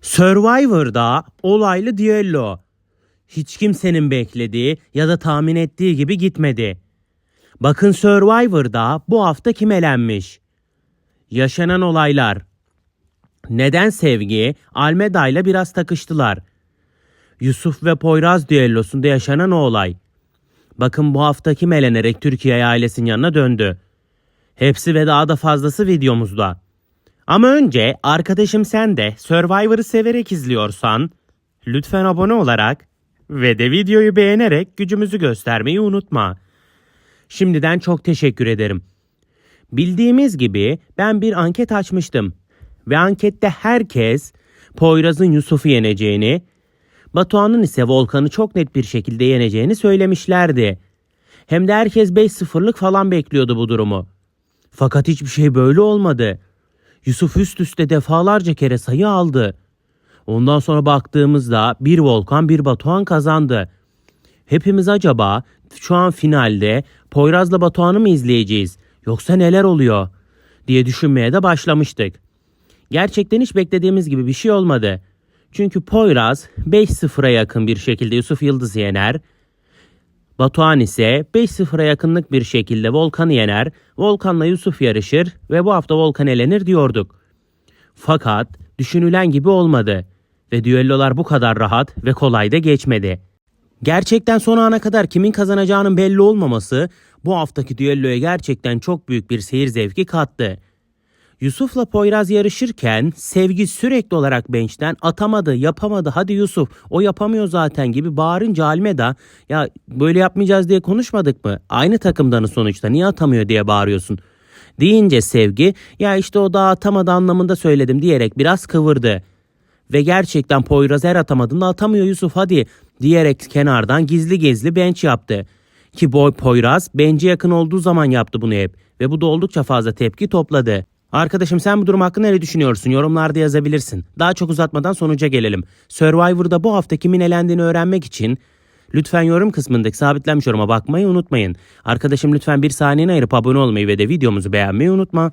Survivor'da olaylı düello. Hiç kimsenin beklediği ya da tahmin ettiği gibi gitmedi. Bakın Survivor'da bu hafta kim elenmiş? Yaşanan olaylar. Neden Sevgi Almeda ile biraz takıştılar? Yusuf ve Poyraz düellosunda yaşanan o olay. Bakın bu hafta kim elenerek Türkiye ailesinin yanına döndü. Hepsi ve daha da fazlası videomuzda. Ama önce arkadaşım sen de Survivor'ı severek izliyorsan lütfen abone olarak ve de videoyu beğenerek gücümüzü göstermeyi unutma. Şimdiden çok teşekkür ederim. Bildiğimiz gibi ben bir anket açmıştım ve ankette herkes Poyraz'ın Yusuf'u yeneceğini, Batuhan'ın ise Volkan'ı çok net bir şekilde yeneceğini söylemişlerdi. Hem de herkes 5-0'lık falan bekliyordu bu durumu. Fakat hiçbir şey böyle olmadı. Yusuf üst üste defalarca kere sayı aldı. Ondan sonra baktığımızda bir Volkan bir Batuhan kazandı. Hepimiz acaba şu an finalde Poyraz'la Batuhan'ı mı izleyeceğiz yoksa neler oluyor diye düşünmeye de başlamıştık. Gerçekten hiç beklediğimiz gibi bir şey olmadı. Çünkü Poyraz 5-0'a yakın bir şekilde Yusuf Yıldız'ı yener. Batuhan ise 5-0'a yakınlık bir şekilde Volkan'ı yener. Volkan'la Yusuf yarışır ve bu hafta Volkan elenir diyorduk. Fakat düşünülen gibi olmadı ve düellolar bu kadar rahat ve kolay da geçmedi. Gerçekten son ana kadar kimin kazanacağının belli olmaması bu haftaki düelloya gerçekten çok büyük bir seyir zevki kattı. Yusuf'la Poyraz yarışırken Sevgi sürekli olarak bench'ten atamadı, yapamadı. Hadi Yusuf o yapamıyor zaten gibi bağırınca Almeda ya böyle yapmayacağız diye konuşmadık mı? Aynı takımdanız sonuçta niye atamıyor diye bağırıyorsun. Deyince Sevgi ya işte o daha atamadı anlamında söyledim diyerek biraz kıvırdı. Ve gerçekten Poyraz her atamadığında atamıyor Yusuf hadi diyerek kenardan gizli gizli bench yaptı. Ki Boy Poyraz bench'e yakın olduğu zaman yaptı bunu hep ve bu da oldukça fazla tepki topladı. Arkadaşım sen bu durum hakkında ne düşünüyorsun? Yorumlarda yazabilirsin. Daha çok uzatmadan sonuca gelelim. Survivor'da bu hafta kimin elendiğini öğrenmek için lütfen yorum kısmındaki sabitlenmiş yoruma bakmayı unutmayın. Arkadaşım lütfen bir saniyeni ayırıp abone olmayı ve de videomuzu beğenmeyi unutma.